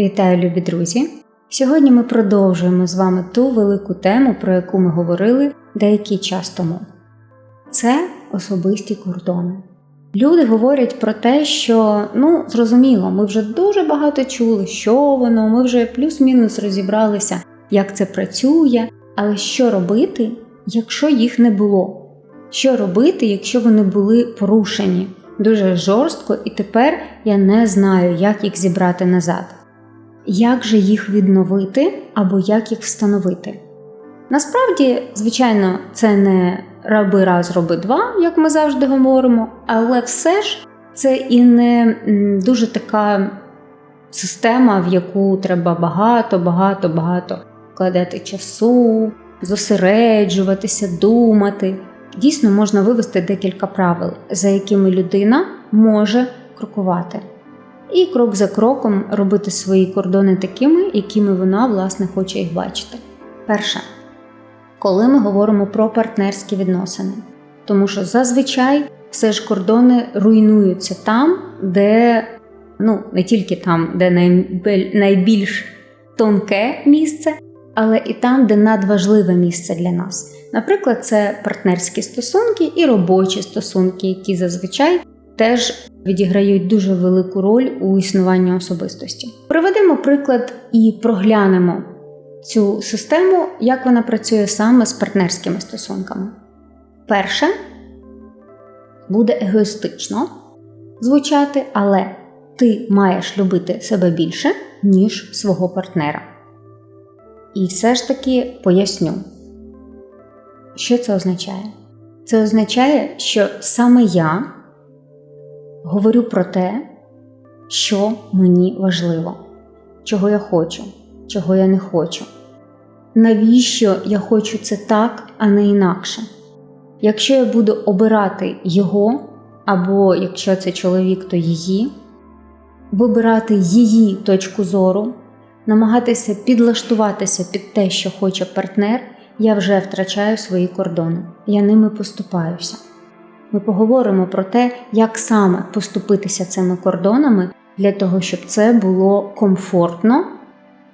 Вітаю, любі друзі! Сьогодні ми продовжуємо з вами ту велику тему, про яку ми говорили деякий час тому. Це особисті кордони. Люди говорять про те, що ну зрозуміло, ми вже дуже багато чули, що воно, ми вже плюс-мінус розібралися, як це працює, але що робити, якщо їх не було? Що робити, якщо вони були порушені дуже жорстко, і тепер я не знаю, як їх зібрати назад? Як же їх відновити або як їх встановити? Насправді, звичайно, це не раби раз, роби два, як ми завжди говоримо, але все ж це і не дуже така система, в яку треба багато, багато, багато вкладати часу, зосереджуватися, думати. Дійсно, можна вивести декілька правил, за якими людина може крокувати. І крок за кроком робити свої кордони такими, якими вона, власне, хоче їх бачити. Перше, коли ми говоримо про партнерські відносини, тому що зазвичай все ж кордони руйнуються там, де ну не тільки там, де найбільш тонке місце, але і там, де надважливе місце для нас. Наприклад, це партнерські стосунки і робочі стосунки, які зазвичай теж відіграють дуже велику роль у існуванні особистості. Приведемо приклад і проглянемо цю систему, як вона працює саме з партнерськими стосунками. Перше буде егоїстично звучати, але ти маєш любити себе більше, ніж свого партнера. І все ж таки поясню, що це означає. Це означає, що саме я говорю про те, що мені важливо, чого я хочу, чого я не хочу. Навіщо я хочу це так, а не інакше? Якщо я буду обирати його, або якщо це чоловік, то її, вибирати її точку зору, намагатися підлаштуватися під те, що хоче партнер, я вже втрачаю свої кордони, я ними поступаюся. Ми поговоримо про те, як саме поступитися цими кордонами для того, щоб це було комфортно,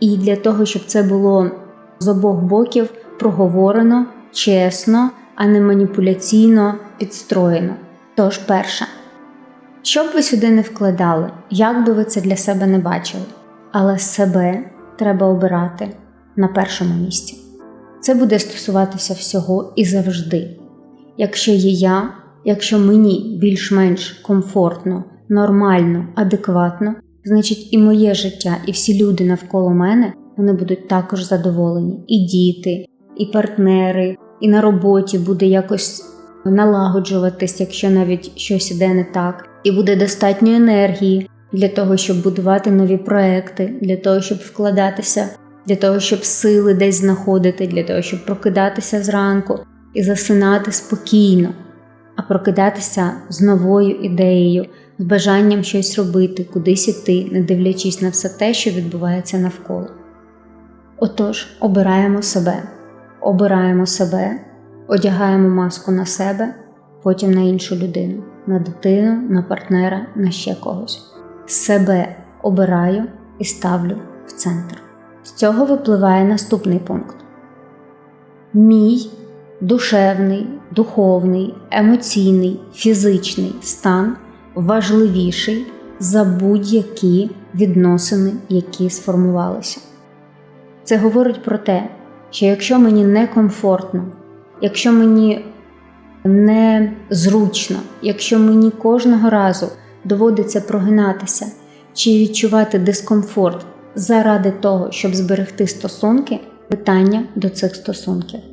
і для того, щоб це було з обох боків проговорено, чесно, а не маніпуляційно підстроєно. Тож, перше, що б ви сюди не вкладали, як би ви це для себе не бачили, але себе треба обирати на першому місці. Це буде стосуватися всього і завжди. Якщо є я, Якщо мені більш-менш комфортно, нормально, адекватно, значить і моє життя, і всі люди навколо мене вони будуть також задоволені. І діти, і партнери, і на роботі буде якось налагоджуватись, якщо навіть щось іде не так, і буде достатньо енергії для того, щоб будувати нові проекти, для того, щоб вкладатися, для того, щоб сили десь знаходити, для того, щоб прокидатися зранку і засинати спокійно а прокидатися з новою ідеєю, з бажанням щось робити, кудись іти, не дивлячись на все те, що відбувається навколо. Отож, обираємо себе, обираємо себе, одягаємо маску на себе, потім на іншу людину, на дитину, на партнера, на ще когось. Себе обираю і ставлю в центр. З цього випливає наступний пункт. Мій душевний, духовний, емоційний, фізичний стан важливіший за будь-які відносини, які сформувалися. Це говорить про те, що якщо мені некомфортно, якщо мені незручно, якщо мені кожного разу доводиться прогинатися чи відчувати дискомфорт заради того, щоб зберегти стосунки, питання до цих стосунків.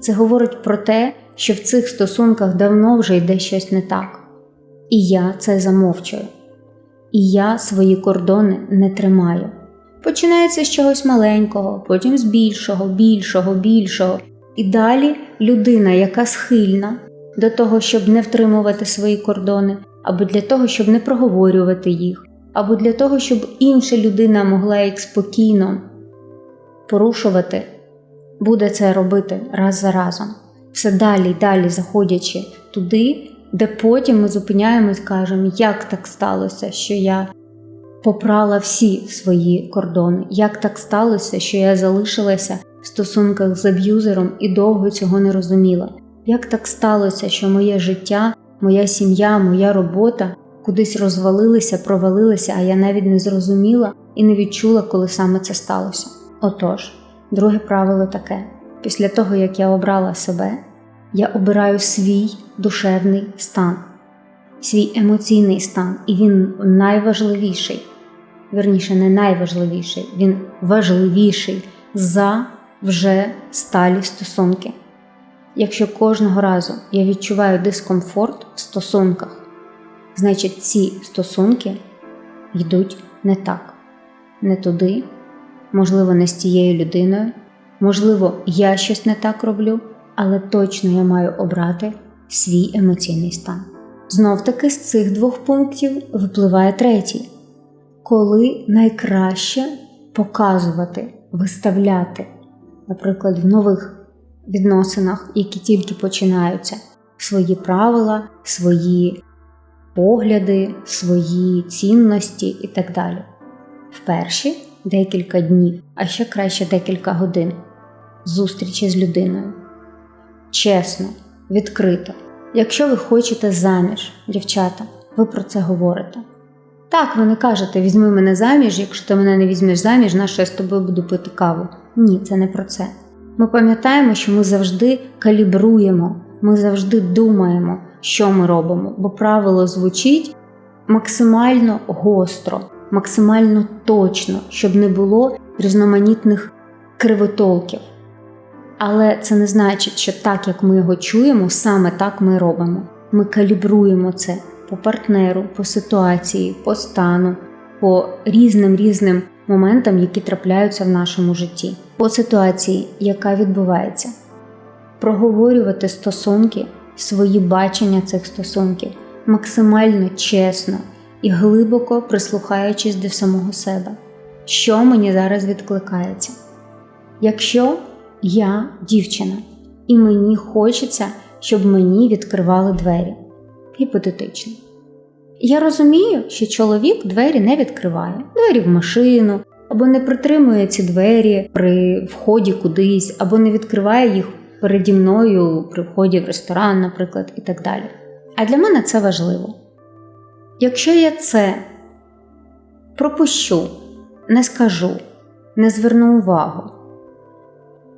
Це говорить про те, що в цих стосунках давно вже йде щось не так. І я це замовчую. І я свої кордони не тримаю. Починається з чогось маленького, потім з більшого, більшого, більшого. І далі людина, яка схильна до того, щоб не втримувати свої кордони, або для того, щоб не проговорювати їх, або для того, щоб інша людина могла їх спокійно порушувати буде це робити раз за разом, все далі й далі заходячи туди, де потім ми зупиняємось кажемо, як так сталося, що я попрала всі свої кордони. Як так сталося, що я залишилася в стосунках з аб'юзером і довго цього не розуміла? Як так сталося, що моє життя, моя сім'я, моя робота кудись розвалилися, провалилися, а я навіть не зрозуміла і не відчула, коли саме це сталося? Отож, друге правило таке: після того, як я обрала себе, я обираю свій душевний стан, свій емоційний стан, і він найважливіший. Вірніше, не найважливіший, він важливіший за вже сталі стосунки. Якщо кожного разу я відчуваю дискомфорт в стосунках, значить ці стосунки йдуть не так, не туди, можливо, не з тією людиною, можливо, я щось не так роблю, але точно я маю обрати свій емоційний стан. Знов таки з цих двох пунктів випливає третій, коли найкраще показувати, виставляти, наприклад, в нових відносинах, які тільки починаються, свої правила, свої погляди, свої цінності і так далі. В перші декілька днів, а ще краще декілька годин зустрічі з людиною. Чесно, відкрито. Якщо ви хочете заміж, дівчата, ви про це говорите. Так, ви не кажете, візьми мене заміж, якщо ти мене не візьмеш заміж, на що я з тобою буду пити каву. Ні, це не про це. Ми пам'ятаємо, що ми завжди калібруємо, ми завжди думаємо, що ми робимо, бо правило звучить максимально гостро, максимально точно, щоб не було різноманітних кривотолків. Але це не значить, що так, як ми його чуємо, саме так ми робимо. Ми калібруємо це по партнеру, по ситуації, по стану, по різним різним моментам, які трапляються в нашому житті, по ситуації, яка відбувається. Проговорювати стосунки, свої бачення цих стосунків максимально чесно і глибоко прислухаючись до самого себе, що мені зараз відкликається. Якщо я дівчина, і мені хочеться, щоб мені відкривали двері. Гіпотетично. Я розумію, що чоловік двері не відкриває, двері в машину, або не притримує ці двері при вході кудись, або не відкриває їх переді мною при вході в ресторан, наприклад, і так далі. А для мене це важливо. Якщо я це пропущу, не скажу, не зверну увагу,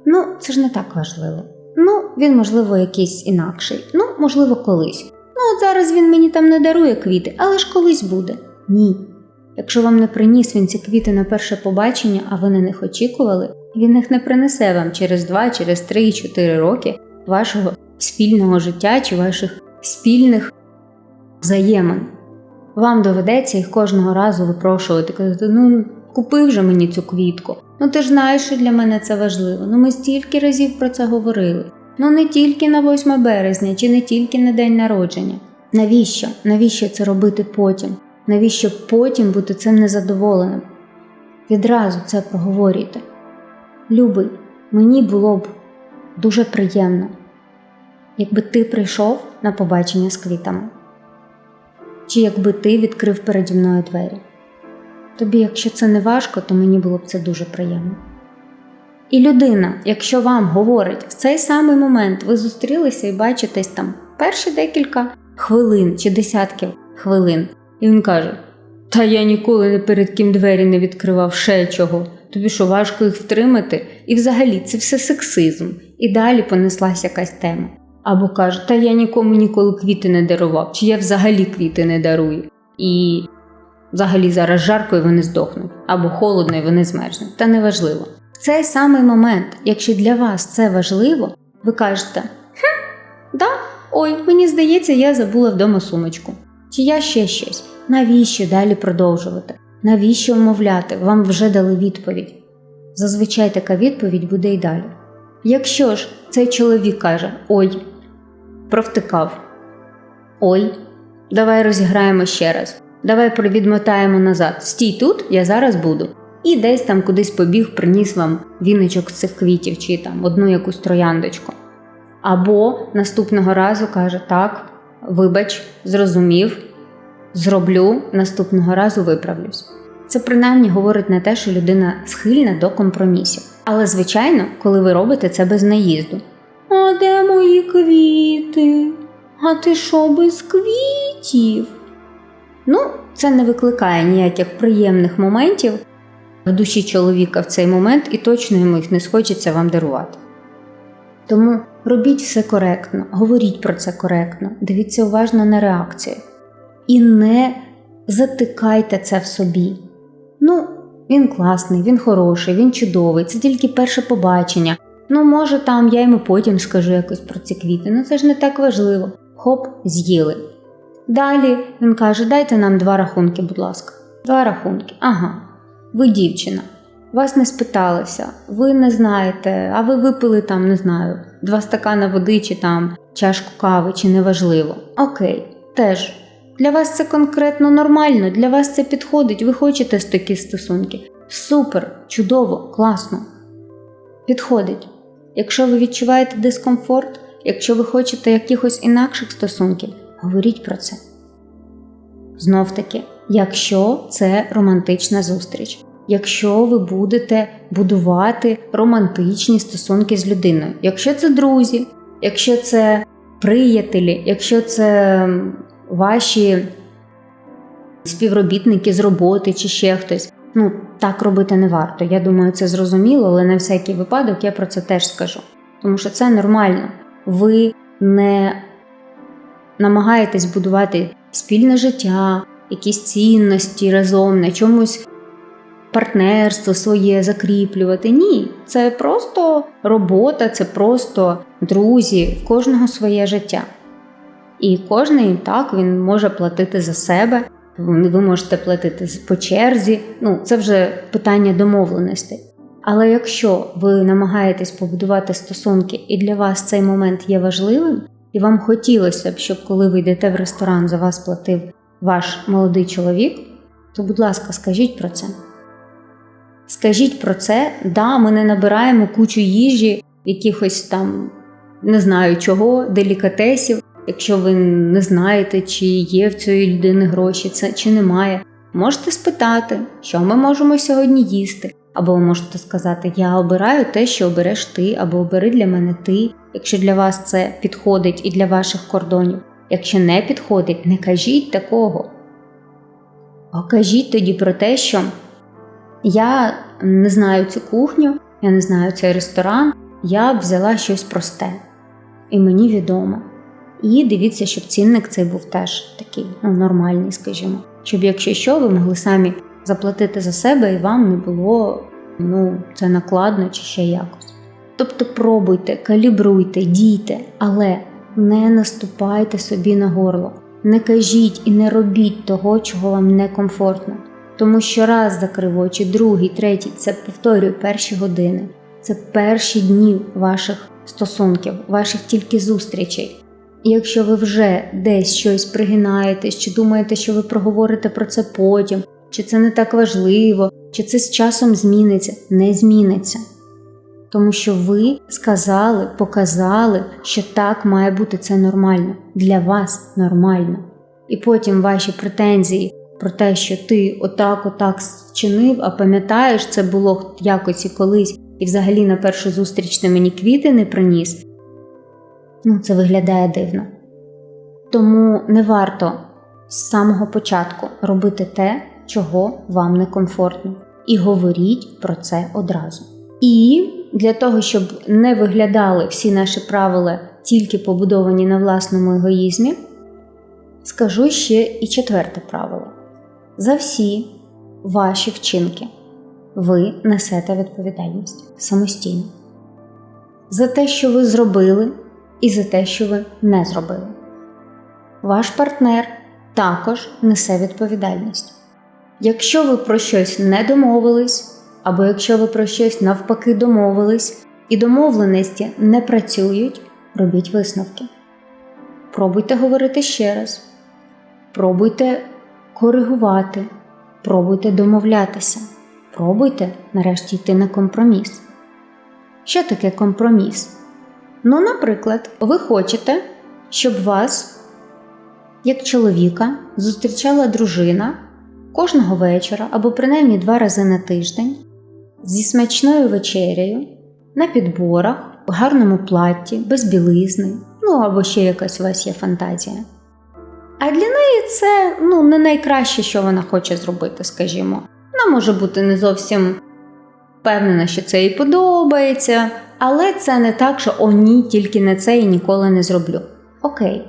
ну це ж не так важливо. Ну, він, можливо, якийсь інакший, ну, можливо, колись. Ну, от зараз він мені там не дарує квіти, але ж колись буде. Ні. Якщо вам не приніс він ці квіти на перше побачення, а ви на них очікували, він їх не принесе вам через 2, через 3 4 роки вашого спільного життя чи ваших спільних взаємин. Вам доведеться їх кожного разу випрошувати, казати, ну купи вже мені цю квітку. Ну ти ж знаєш, що для мене це важливо. Ну ми стільки разів про це говорили. Ну не тільки на 8 березня чи не тільки на день народження. Навіщо? Навіщо це робити потім? Навіщо потім бути цим незадоволеним? Відразу це проговорюйте. Любий, мені було б дуже приємно, якби ти прийшов на побачення з квітами, чи якби ти відкрив переді мною двері. Тобі, якщо це не важко, то мені було б це дуже приємно. І людина, якщо вам говорить в цей самий момент, ви зустрілися і бачитесь там перші декілька хвилин чи десятків хвилин, і він каже: Та я ніколи не перед ким двері не відкривав ще чого. Тобі що важко їх втримати? І взагалі це все сексизм. І далі понеслась якась тема. Або каже, та я нікому ніколи квіти не дарував, чи я взагалі квіти не дарую. І взагалі зараз жарко і вони здохнуть, або холодно і вони змерзнуть. Та неважливо. В цей самий момент, якщо для вас це важливо, ви кажете: хм, да, ой, мені здається, я забула вдома сумочку. Чи я ще щось? Навіщо далі продовжувати? Навіщо вмовляти? Вам вже дали відповідь. Зазвичай така відповідь буде й далі. Якщо ж цей чоловік каже: Ой, провтикав, ой, давай розіграємо ще раз, давай відмотаємо назад. Стій тут, я зараз буду. І десь там кудись побіг, приніс вам віночок з цих квітів чи там одну якусь трояндочку. Або наступного разу каже: Так, вибач, зрозумів, зроблю, наступного разу виправлюсь. Це принаймні говорить на те, що людина схильна до компромісів. Але, звичайно, коли ви робите це без наїзду. А де мої квіти? А ти що без квітів? Ну, це не викликає ніяких приємних моментів в душі чоловіка в цей момент, і точно йому їх не схочеться вам дарувати. Тому робіть все коректно, говоріть про це коректно, дивіться уважно на реакцію. І не затикайте це в собі. Ну, він класний, він хороший, він чудовий, це тільки перше побачення. Ну, може, там я йому потім скажу якось про ці квіти, ну це ж не так важливо. Хоп, з'їли. Далі він каже: дайте нам два рахунки, будь ласка. Два рахунки. Ага. Ви дівчина. Вас не спиталися, ви не знаєте, а ви випили там, не знаю, два стакана води чи там чашку кави, чи неважливо. Окей, теж. Для вас це конкретно нормально, для вас це підходить, ви хочете такі стосунки. Супер, чудово, класно. Підходить. Якщо ви відчуваєте дискомфорт, якщо ви хочете якихось інакших стосунків, говоріть про це. Знов таки, якщо це романтична зустріч, якщо ви будете будувати романтичні стосунки з людиною, якщо це друзі, якщо це приятелі, якщо це ваші співробітники з роботи чи ще хтось, ну так робити не варто. Я думаю, це зрозуміло, але на всякий випадок я про це теж скажу. Тому що це нормально. Ви не намагаєтесь будувати спільне життя, якісь цінності разом, на чомусь партнерство своє закріплювати. Ні, це просто робота, це просто друзі, в кожного своє життя. І кожен так він може платити за себе. Ви можете платити по черзі, ну це вже питання домовленостей. Але якщо ви намагаєтесь побудувати стосунки, і для вас цей момент є важливим, і вам хотілося б, щоб коли ви йдете в ресторан, за вас платив ваш молодий чоловік, то, будь ласка, скажіть про це. Скажіть про це, да, ми не набираємо кучу їжі, якихось там не знаю чого, делікатесів. Якщо ви не знаєте, чи є в цієї людини гроші, це чи немає, можете спитати, що ми можемо сьогодні їсти. Або ви можете сказати, я обираю те, що обереш ти, або обери для мене ти, якщо для вас це підходить і для ваших кордонів. Якщо не підходить, не кажіть такого. А кажіть тоді про те, що я не знаю цю кухню, я не знаю цей ресторан, я б взяла щось просте і мені відомо. І дивіться, щоб цінник цей був теж такий ну, нормальний, скажімо. Щоб, якщо що, ви могли самі заплатити за себе і вам не було ну, це накладно чи ще якось. Тобто пробуйте, калібруйте, дійте, але не наступайте собі на горло, не кажіть і не робіть того, чого вам некомфортно. Тому що раз закрив очі, другий, третій це повторюю перші години, це перші дні ваших стосунків, ваших тільки зустрічей. І якщо ви вже десь щось пригинаєтесь, чи думаєте, що ви проговорите про це потім, чи це не так важливо, чи це з часом зміниться, не зміниться. Тому що ви сказали, показали, що так має бути це нормально, для вас нормально. І потім ваші претензії про те, що ти отак, отак вчинив, а пам'ятаєш, це було якось і колись, і взагалі на першу зустріч ти мені квіти не приніс. Ну, це виглядає дивно. Тому не варто з самого початку робити те, чого вам не комфортно, і говоріть про це одразу. І для того, щоб не виглядали всі наші правила тільки побудовані на власному егоїзмі, скажу ще і четверте правило: за всі ваші вчинки ви несете відповідальність самостійно. За те, що ви зробили, і за те, що ви не зробили. Ваш партнер також несе відповідальність. Якщо ви про щось не домовились, або якщо ви про щось навпаки домовились і домовленості не працюють, робіть висновки. Пробуйте говорити ще раз. Пробуйте коригувати, пробуйте домовлятися, пробуйте нарешті йти на компроміс. Що таке компроміс? Ну, наприклад, ви хочете, щоб вас, як чоловіка, зустрічала дружина кожного вечора або принаймні два рази на тиждень зі смачною вечерею на підборах, в гарному платті, без білизни, ну або ще якась у вас є фантазія. А для неї це ну, не найкраще, що вона хоче зробити, скажімо. Вона може бути не зовсім впевнена, що це їй подобається, але це не так, що о ні, тільки не це і ніколи не зроблю. Окей.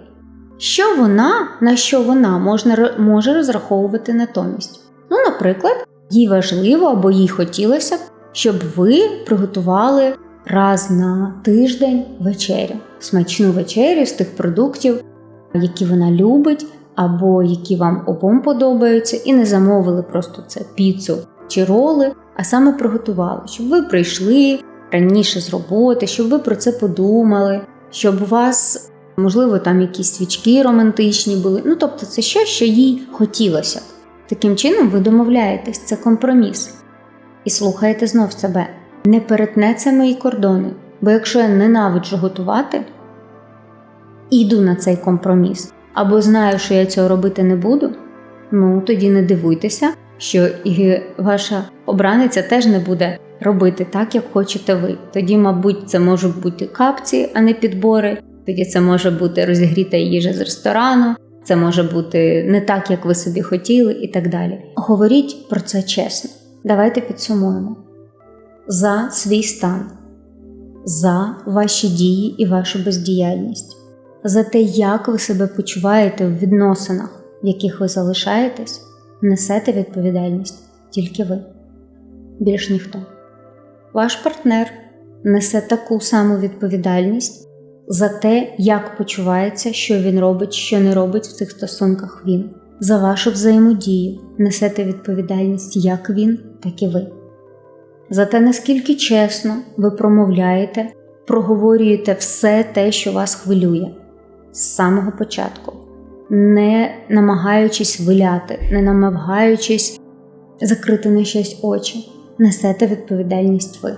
Що вона, на що вона можна, може розраховувати натомість? Ну, наприклад, їй важливо або їй хотілося щоб ви приготували раз на тиждень вечерю, смачну вечерю з тих продуктів, які вона любить, або які вам обом подобаються, і не замовили просто це піцу чи роли, а саме приготували, щоб ви прийшли раніше з роботи, щоб ви про це подумали, щоб у вас. Можливо, там якісь свічки романтичні були. Ну, тобто, це щось, що їй хотілося. Таким чином, ви домовляєтесь, це компроміс. І слухаєте знов себе. Не перетне це мої кордони. Бо якщо я ненавиджу готувати, іду на цей компроміс, або знаю, що я цього робити не буду, ну тоді не дивуйтеся, що і ваша обраниця теж не буде робити так, як хочете ви. Тоді, мабуть, це можуть бути капці, а не підбори. Тоді це може бути розігріта їжа з ресторану, це може бути не так, як ви собі хотіли, і так далі. Говоріть про це чесно. Давайте підсумуємо за свій стан, за ваші дії і вашу бездіяльність, за те, як ви себе почуваєте в відносинах, в яких ви залишаєтесь, несете відповідальність тільки ви, більш ніхто. Ваш партнер несе таку саму відповідальність за те, як почувається, що він робить, що не робить в цих стосунках він, за вашу взаємодію несете відповідальність як він, так і ви. За те, наскільки чесно ви промовляєте, проговорюєте все те, що вас хвилює. З самого початку, не намагаючись виляти, не намагаючись закрити на щось очі, несете відповідальність ви,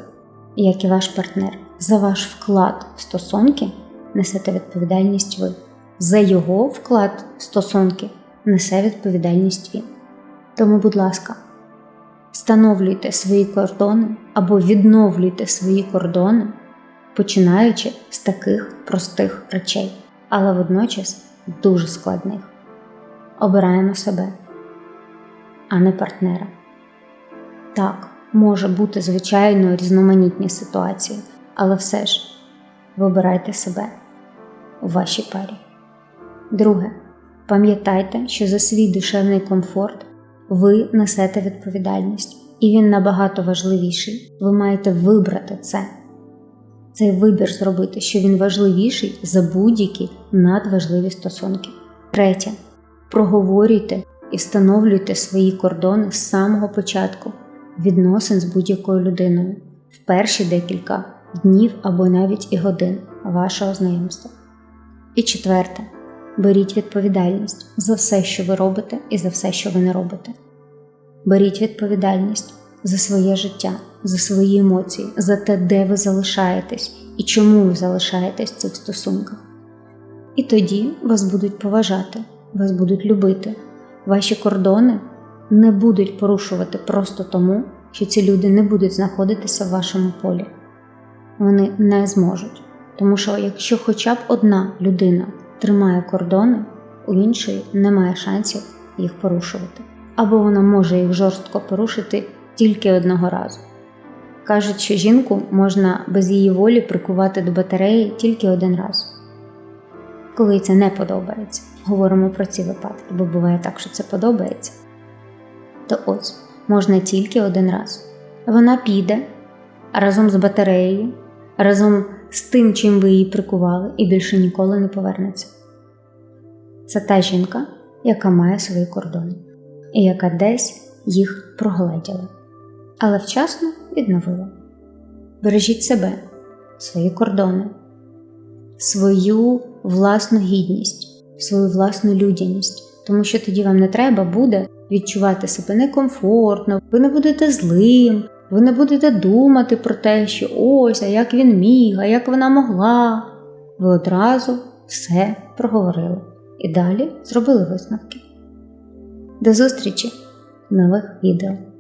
як і ваш партнер. За ваш вклад в стосунки несете відповідальність ви. За його вклад в стосунки несе відповідальність він. Тому, будь ласка, встановлюйте свої кордони або відновлюйте свої кордони, починаючи з таких простих речей, але водночас дуже складних. Обираємо себе, а не партнера. Так, може бути звичайно різноманітні ситуації, але все ж вибирайте себе у вашій парі. Друге. Пам'ятайте, що за свій душевний комфорт ви несете відповідальність, і він набагато важливіший. Ви маєте вибрати це. Цей вибір зробити, що він важливіший за будь-які надважливі стосунки. Третє. Проговорюйте і встановлюйте свої кордони з самого початку відносин з будь-якою людиною в перші декілька днів або навіть і годин вашого знайомства. І четверте. Беріть відповідальність за все, що ви робите, і за все, що ви не робите. Беріть відповідальність за своє життя, за свої емоції, за те, де ви залишаєтесь і чому ви залишаєтесь в цих стосунках. І тоді вас будуть поважати, вас будуть любити, ваші кордони не будуть порушувати просто тому, що ці люди не будуть знаходитися в вашому полі. Вони не зможуть. Тому що якщо хоча б одна людина тримає кордони, у іншої немає шансів їх порушувати. Або вона може їх жорстко порушити тільки одного разу. Кажуть, що жінку можна без її волі прикувати до батареї тільки один раз. Коли це не подобається, говоримо про ці випадки, бо буває так, що це подобається. То ось можна тільки один раз. Вона піде разом з батареєю, разом з тим, чим ви її прикували, і більше ніколи не повернеться. Це та жінка, яка має свої кордони, і яка десь їх прогледіла, але вчасно відновила. Бережіть себе, свої кордони, свою власну гідність, свою власну людяність, тому що тоді вам не треба буде відчувати себе некомфортно, ви не будете злим, ви не будете думати про те, що ось, а як він міг, а як вона могла. Ви одразу все проговорили і далі зробили висновки. До зустрічі в нових відео.